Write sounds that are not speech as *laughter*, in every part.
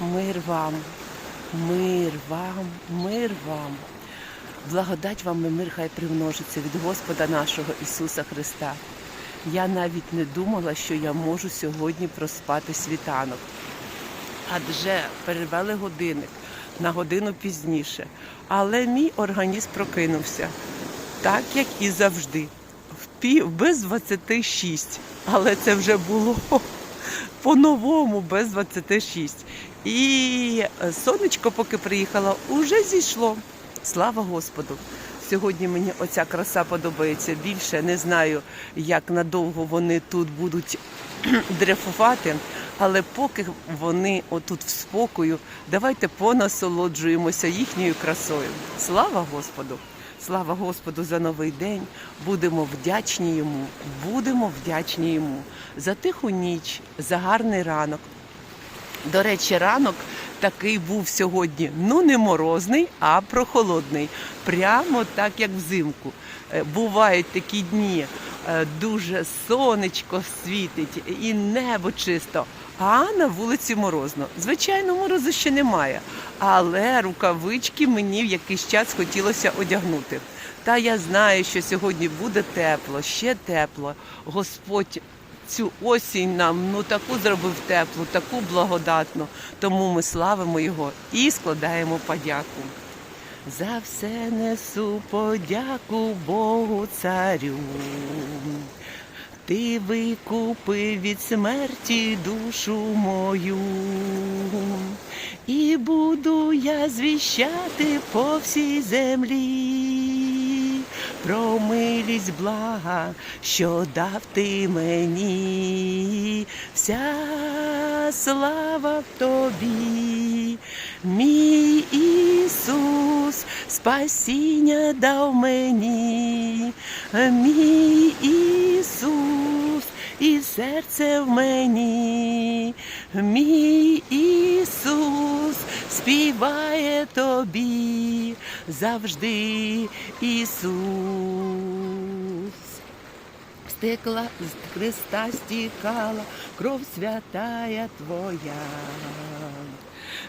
Мир вам, мир вам, мир вам. Благодать вам і мир хай примножиться від Господа нашого Ісуса Христа. Я навіть не думала, що я можу сьогодні проспати світанок. Адже перевели годинник на годину пізніше. Але мій організм прокинувся, так як і завжди. В пів без 26. Але це вже було по-новому без 26. І е, сонечко, поки приїхало, уже зійшло. Слава Господу! Сьогодні мені оця краса подобається більше. Не знаю, як надовго вони тут будуть *clears throat* дрейфувати, але поки вони отут в спокою, давайте понасолоджуємося їхньою красою. Слава Господу! Слава Господу за новий день. Будемо вдячні йому, будемо вдячні йому за тиху ніч, за гарний ранок. До речі, ранок такий був сьогодні. Ну не морозний, а прохолодний. Прямо так, як взимку. Е, Бувають такі дні, дуже сонечко світить і небо чисто. А на вулиці морозно. Звичайно, морозу ще немає, але рукавички мені в якийсь час хотілося одягнути. Та я знаю, що сьогодні буде тепло, ще тепло. Господь цю осінь нам ну таку зробив теплу, таку благодатну. Тому ми славимо його і складаємо подяку. За все несу подяку Богу царю. Ти викупив від смерті душу мою, і буду я звіщати по всій землі. Про милість блага, що дав ти мені, вся слава в тобі, мій Ісус, спасіння дав мені, мій Ісус, і серце в мені, мій Ісус співає тобі. Завжди Ісус. Стекла з Христа стікала, кров святая Твоя,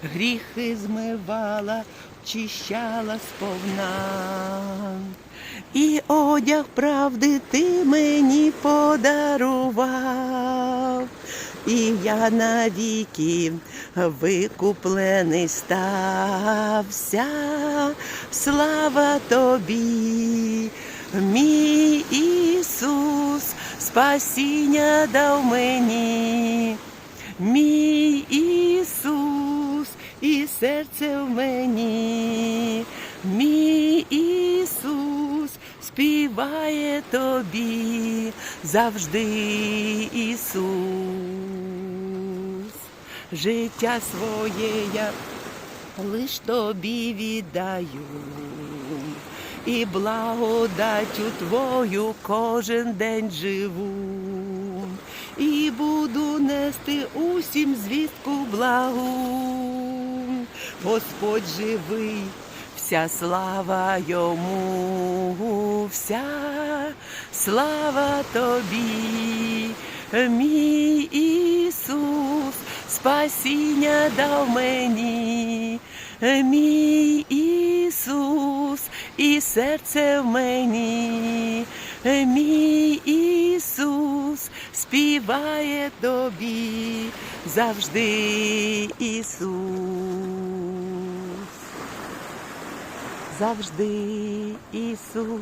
гріхи змивала, чищала сповна. І одяг правди ти мені подарував, і я навіки викуплений стався. Слава тобі, мій Ісус, спасіння дав мені, мій Ісус, і серце в мені, мій Ісус співає тобі завжди Ісус. Життя своє я лиш тобі віддаю, і благодаттю твою кожен день живу, і буду нести усім звістку благу. Господь живий, вся слава йому, вся слава тобі, мій Ісус, спасіння дав мені, мій Ісус, і серце в мені, мій Ісус співає тобі завжди Ісус. Завжди Ісус.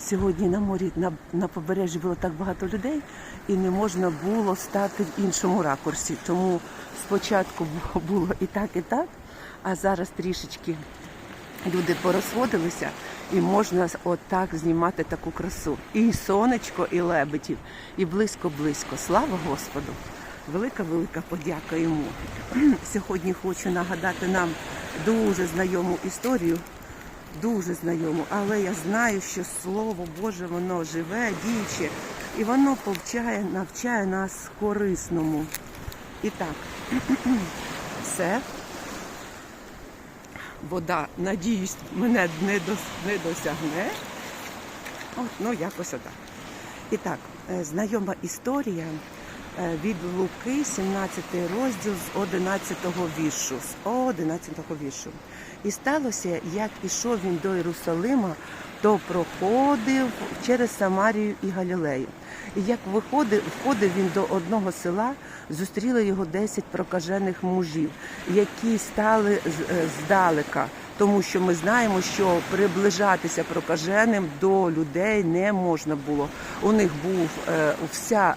Сьогодні на морі на, на побережжі було так багато людей, і не можна було стати в іншому ракурсі. Тому спочатку було і так, і так, а зараз трішечки люди порозходилися, і можна отак знімати таку красу. І сонечко, і лебедів, і близько-близько. Слава Господу! Велика велика подяка йому. *clears throat* Сьогодні хочу нагадати нам дуже знайому історію дуже знайому, але я знаю, що Слово Боже, воно живе, діюче, і воно повчає, навчає нас корисному. І так, *clears throat* все. Вода, надіюсь, мене не, до не досягне. От, ну, якось отак. І так, е, знайома історія е, від Луки, 17 розділ з 11 віршу. З 11 віршу. І сталося, як ішов він до Єрусалима, то проходив через Самарію і Галілею. І як виходив, входив він до одного села, зустріли його десять прокажених мужів, які стали е, здалека, тому що ми знаємо, що приближатися прокаженим до людей не можна було. У них був е, вся,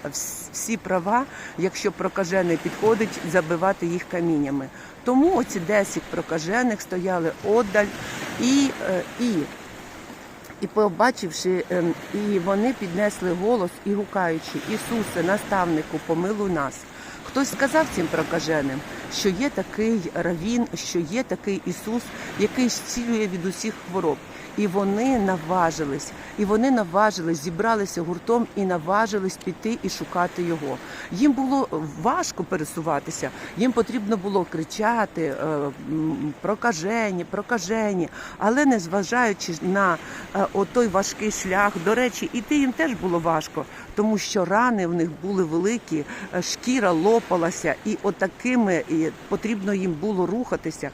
всі права, якщо прокажений підходить, забивати їх каміннями. Тому оці 10 прокажених стояли оддаль і, е, і і побачивши, ем, і вони піднесли голос і гукаючи, Ісусе, наставнику, помилуй нас. Хтось сказав цим прокаженим, що є такий равін, що є такий Ісус, який зцілює від усіх хвороб. І вони наважились, і вони наважились, зібралися гуртом і наважились піти і шукати його. Їм було важко пересуватися, їм потрібно було кричати е, прокажені, прокажені, але не зважаючи на е, отой важкий шлях. До речі, іти їм теж було важко, тому що рани в них були великі, е, шкіра лопалася, і отакими потрібно їм було рухатися.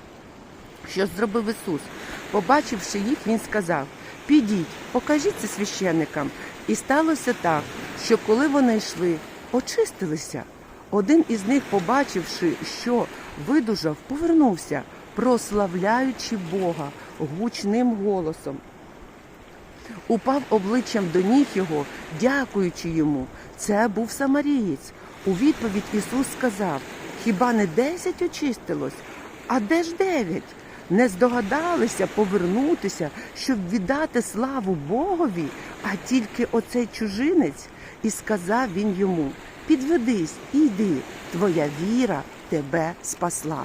Що зробив Ісус? Побачивши їх, Він сказав: Підіть, покажіть це священникам. І сталося так, що коли вони йшли, очистилися. Один із них, побачивши, що видужав, повернувся, прославляючи Бога гучним голосом. Упав обличчям до ніг його, дякуючи йому. Це був самарієць. У відповідь Ісус сказав: Хіба не десять очистилось? А де ж дев'ять? Не здогадалися повернутися, щоб віддати славу Богові, а тільки оцей чужинець. І сказав він йому: Підведись, іди, твоя віра тебе спасла.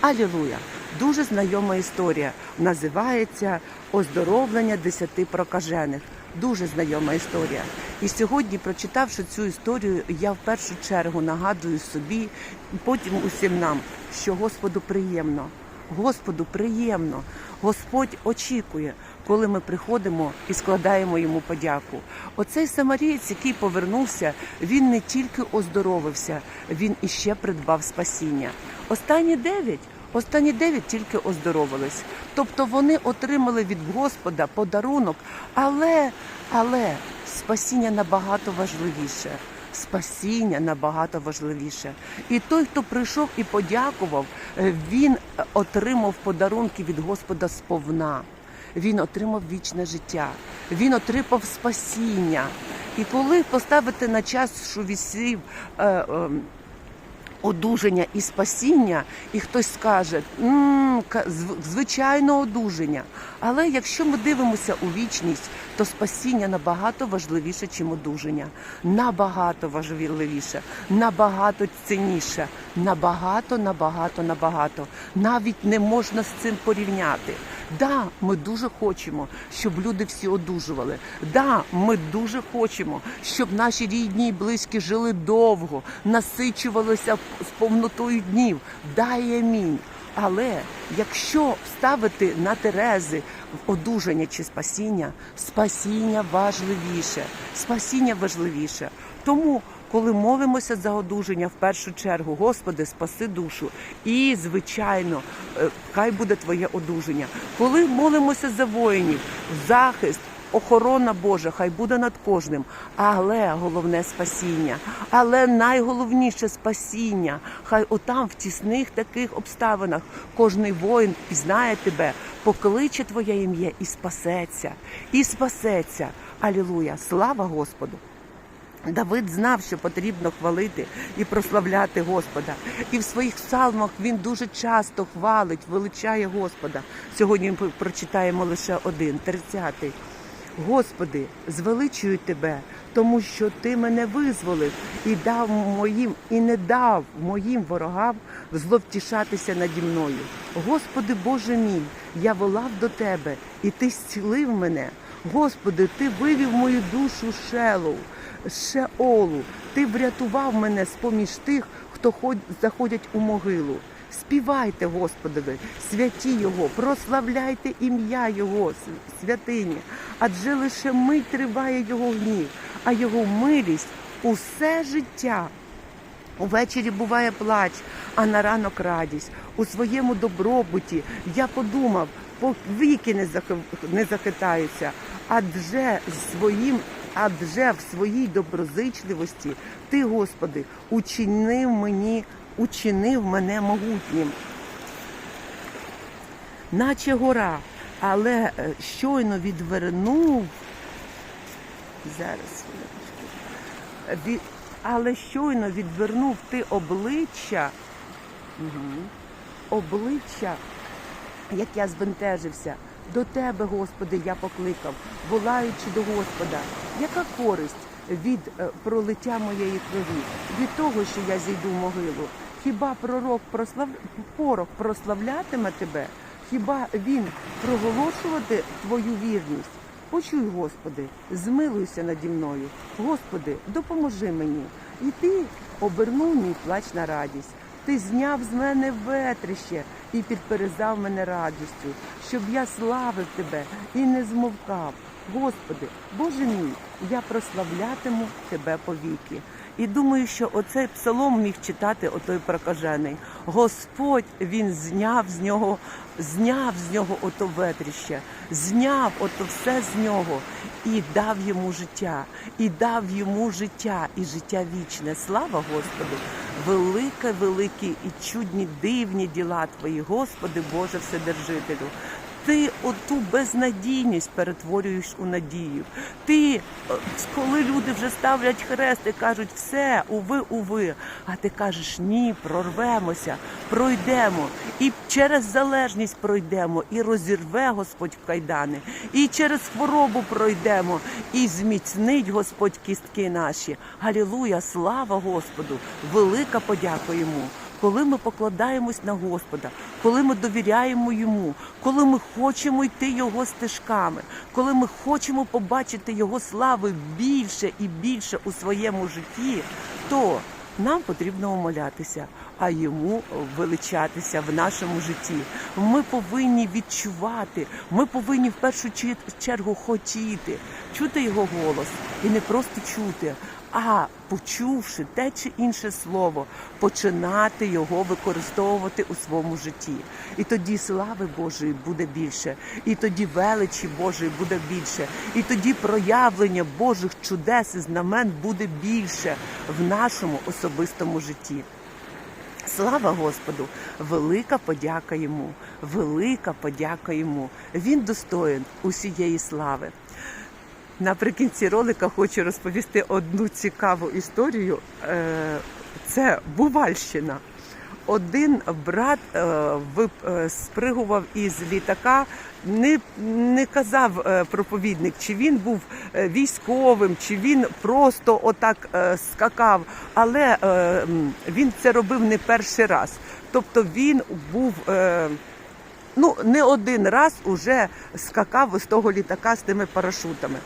Алілуя! Дуже знайома історія. Називається Оздоровлення десяти прокажених. Дуже знайома історія. І сьогодні, прочитавши цю історію, я в першу чергу нагадую собі, потім усім нам, що Господу приємно. Господу приємно. Господь очікує, коли ми приходимо і складаємо йому подяку. Оцей самарієць, який повернувся, він не тільки оздоровився, він іще придбав спасіння. Останні дев'ять. Останні дев'ять тільки оздоровились. Тобто вони отримали від Господа подарунок, але, але спасіння набагато важливіше. Спасіння набагато важливіше. І той, хто прийшов і подякував, е, він е, отримав подарунки від Господа сповна. Він отримав вічне життя, він отримав спасіння. І коли поставити на час, що вісів е, е, одужання і спасіння, і хтось скаже, «М, ка- звичайно, одужання. Але якщо ми дивимося у вічність, то спасіння набагато важливіше, чим одужання. Набагато важливіше, набагато цінніше, набагато, набагато, набагато. Навіть не можна з цим порівняти. Да, ми дуже хочемо, щоб люди всі одужували. Да, ми дуже хочемо, щоб наші рідні і близькі жили довго, насичувалися з повнотою днів. Да і амінь. Але якщо ставити на Терези одужання чи спасіння, спасіння важливіше. Спасіння важливіше. Тому, коли молимося за одужання, в першу чергу, Господи, спаси душу. І, звичайно, е, хай буде Твоє одужання. Коли молимося за воїнів, захист. Охорона Божа, хай буде над кожним, але головне спасіння, але найголовніше спасіння. Хай отам в тісних таких обставинах кожний воїн пізнає тебе, покличе твоє ім'я і спасеться, і спасеться. Алілуя! Слава Господу! Давид знав, що потрібно хвалити і прославляти Господа. І в своїх псалмах він дуже часто хвалить, величає Господа. Сьогодні ми прочитаємо лише один, тридцятий. Господи, звеличую тебе, тому що ти мене визволив і дав моїм, і не дав моїм ворогам зловтішатися наді мною. Господи Боже мій, я волав до тебе, і ти зцілив мене. Господи, ти вивів мою душу шелу, шеолу. Ти врятував мене з поміж тих, хто заходять у могилу. Співайте Господові, святі Його, прославляйте ім'я Його, святині, адже лише мить триває Його гнів, а Його милість усе життя. Увечері буває плач, а на ранок радість. У своєму добробуті я подумав, повіки не, захитаються, адже своїм, адже в своїй доброзичливості ти, Господи, учинив мені, учинив мене могутнім наче гора, але е, щойно відвернув. Зараз. Але щойно відвернув ти обличчя, обличчя, як я збентежився. До тебе, Господи, я покликав, волаючи до Господа, яка користь від е, пролиття моєї крові, від того, що я зійду в могилу? Хіба пророк прослав... порох прославлятиме тебе? Хіба він проголошувати твою вірність? Почуй, Господи, змилуйся наді мною. Господи, допоможи мені. І ти обернув мій плач на радість. Ти зняв з мене ветрище і підперезав мене радістю, щоб я славив тебе і не змовкав. Господи, Боже мій, я прославлятиму тебе повіки. І думаю, що оцей псалом міг читати отой прокажений. Господь він зняв з нього, зняв з нього ото ветрище, зняв ото все з нього і дав йому життя, і дав йому життя, і життя вічне. Слава Господу! Велике, великі і чудні, дивні діла Твої, Господи, Боже Вседержителю. Ти оту безнадійність перетворюєш у надію. Ти, е, коли люди вже ставлять хрест і кажуть, все, уви, уви. А ти кажеш, ні, прорвемося, пройдемо. І через залежність пройдемо, і розірве Господь в кайдани, і через хворобу пройдемо, і зміцнить Господь кістки наші. Галілуя, слава Господу! Велика подяка йому коли ми покладаємось на Господа, коли ми довіряємо йому, коли ми хочемо йти його стежками, коли ми хочемо побачити його слави більше і більше у своєму житті, то нам потрібно умолятися, а йому величатися в нашому житті. Ми повинні відчувати, ми повинні в першу чер- чергу хотіти, чути його голос і не просто чути, а почувши те чи інше слово, починати його використовувати у своєму житті. І тоді слави Божої буде більше, і тоді величі Божої буде більше, і тоді проявлення Божих чудес і знамен буде більше в нашому особистому житті. Слава Господу! Велика подяка йому, велика подяка йому. Він достоїн усієї слави. Наприкінці ролика хочу розповісти одну цікаву історію. Е, Це Бувальщина. Один брат е, е, спригував із літака. Не, не казав е, проповідник, чи він був військовим, чи він просто отак скакав, але він це робив не перший раз. Тобто він був ну не один раз уже скакав з того літака з тими парашутами.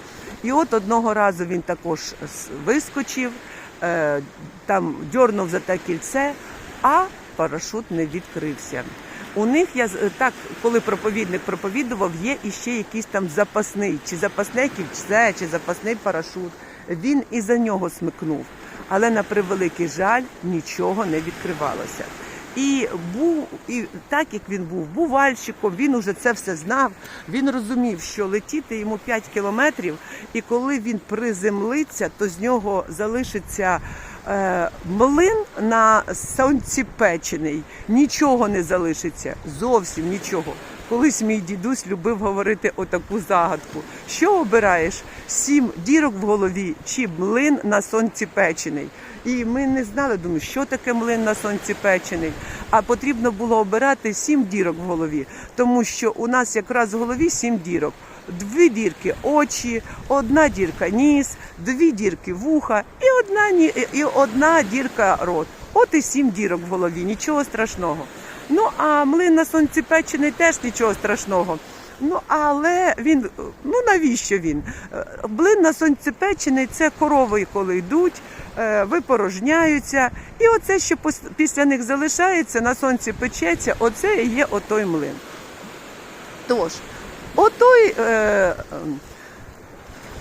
І от одного разу він також вискочив, там дьорнув за те кільце, а парашут не відкрився. У них я так, коли проповідник проповідував, є іще якийсь там запасний, чи запасне кільце, чи запасний парашут. Він і за нього смикнув. Але на превеликий жаль нічого не відкривалося. І був і так як він був бувальщиком, він уже це все знав. Він розумів, що летіти йому 5 кілометрів, і коли він приземлиться, то з нього залишиться млин на сонці печений. Нічого не залишиться, зовсім нічого. Колись мій дідусь любив говорити отаку загадку: що обираєш? Сім дірок в голові чи млин на сонці печений? І ми не знали, думаю, що таке млин на сонці печений. А потрібно було обирати сім дірок в голові, тому що у нас якраз в голові сім дірок. Дві дірки очі, одна дірка ніс, дві дірки вуха і одна і одна дірка рот. От і сім дірок в голові, нічого страшного. Ну а млин на сонці печений теж нічого страшного. Ну але він ну навіщо він? Е, Блин на сонці печений це корови, коли йдуть, е, випорожняються, і оце, що після них залишається, на сонці печеться, оце і є отой млин. Тож, отой е,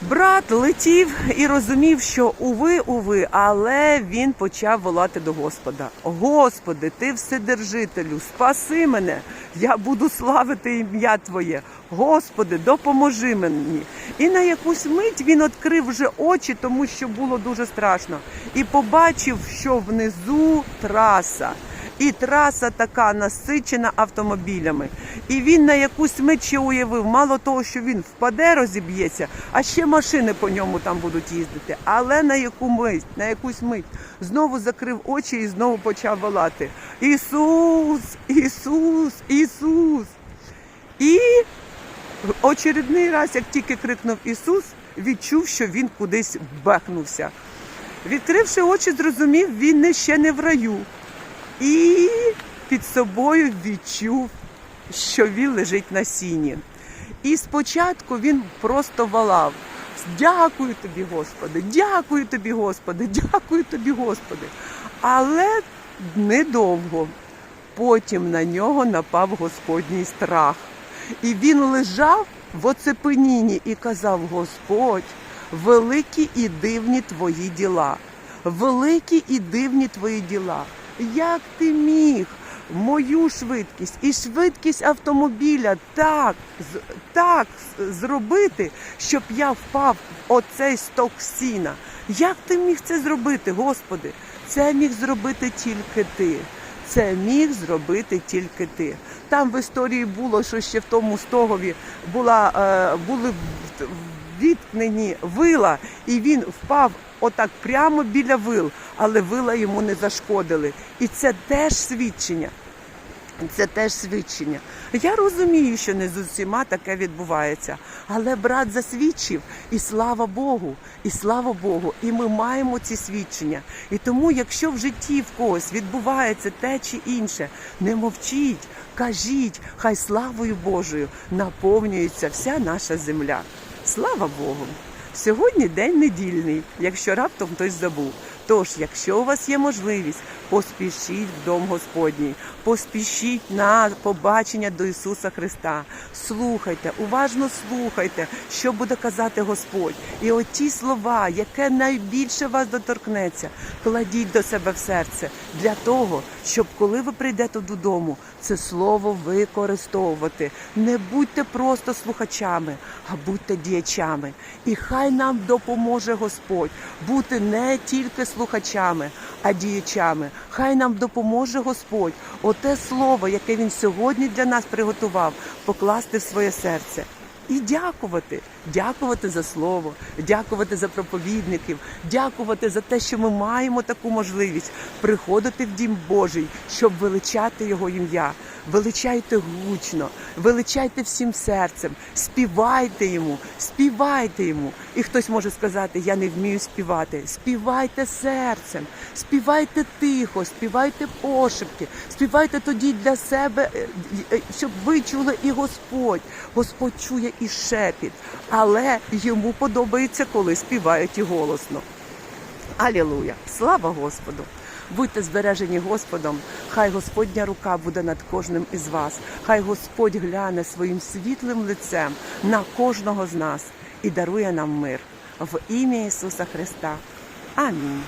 Брат летів і розумів, що уви, уви, але він почав волати до Господа. Господи, ти вседержителю, спаси мене, я буду славити ім'я Твоє. Господи, допоможи мені. І на якусь мить він відкрив вже очі, тому що було дуже страшно, і побачив, що внизу траса. І траса така насичена автомобілями. І він на якусь мить ще уявив, мало того, що він впаде, розіб'ється, а ще машини по ньому там будуть їздити. Але на яку мить, на якусь мить знову закрив очі і знову почав волати: Ісус, Ісус, Ісус. І очередний раз, як тільки крикнув Ісус, відчув, що він кудись бехнувся. Відкривши очі, зрозумів, він ще не в раю. І під собою відчув, що він лежить на сіні. І спочатку він просто валав. Дякую тобі, Господи, дякую тобі, Господи, дякую тобі, Господи. Але недовго. Потім на нього напав Господній страх. І він лежав в оцепенінні і казав: Господь, великі і дивні твої діла, великі і дивні твої діла. Як ти міг мою швидкість і швидкість автомобіля так, так зробити, щоб я впав в оцей сток сіна? Як ти міг це зробити, Господи? Це міг зробити тільки ти. Це міг зробити тільки ти. Там в історії було, що ще в тому стогові була, е, були відткнені вила, і він впав отак прямо біля вил, але вила йому не зашкодили. І це теж свідчення. Це теж свідчення. Я розумію, що не з усіма таке відбувається, але брат засвідчив, і слава Богу, і слава Богу, і ми маємо ці свідчення. І тому, якщо в житті в когось відбувається те чи інше, не мовчіть, кажіть, хай славою Божою наповнюється вся наша земля. Слава Богу! Сьогодні день недільний, якщо раптом хтось забув. Тож, якщо у вас є можливість, поспішіть в дом Господній, поспішіть на побачення до Ісуса Христа. Слухайте, уважно слухайте, що буде казати Господь. І оті слова, яке найбільше вас доторкнеться, кладіть до себе в серце для того, щоб коли ви прийдете додому, це слово використовувати. Не будьте просто слухачами, а будьте діячами. І хай нам допоможе Господь бути не тільки слухачами, а діячами. Хай нам допоможе Господь оте слово, яке Він сьогодні для нас приготував, покласти в своє серце. І дякувати, дякувати за слово, дякувати за проповідників, дякувати за те, що ми маємо таку можливість приходити в дім Божий, щоб величати його ім'я. Величайте гучно, величайте всім серцем, співайте йому, співайте йому. І хтось може сказати: Я не вмію співати. Співайте серцем, співайте тихо, співайте пошепки, співайте тоді для себе, е, е, щоб ви чули і Господь. Господь чує і шепіт, але йому подобається, коли співають і голосно. Алілуя! Слава Господу! Будьте збережені Господом, хай Господня рука буде над кожним із вас. Хай Господь гляне своїм світлим лицем на кожного з нас і дарує нам мир в ім'я Ісуса Христа. Амінь.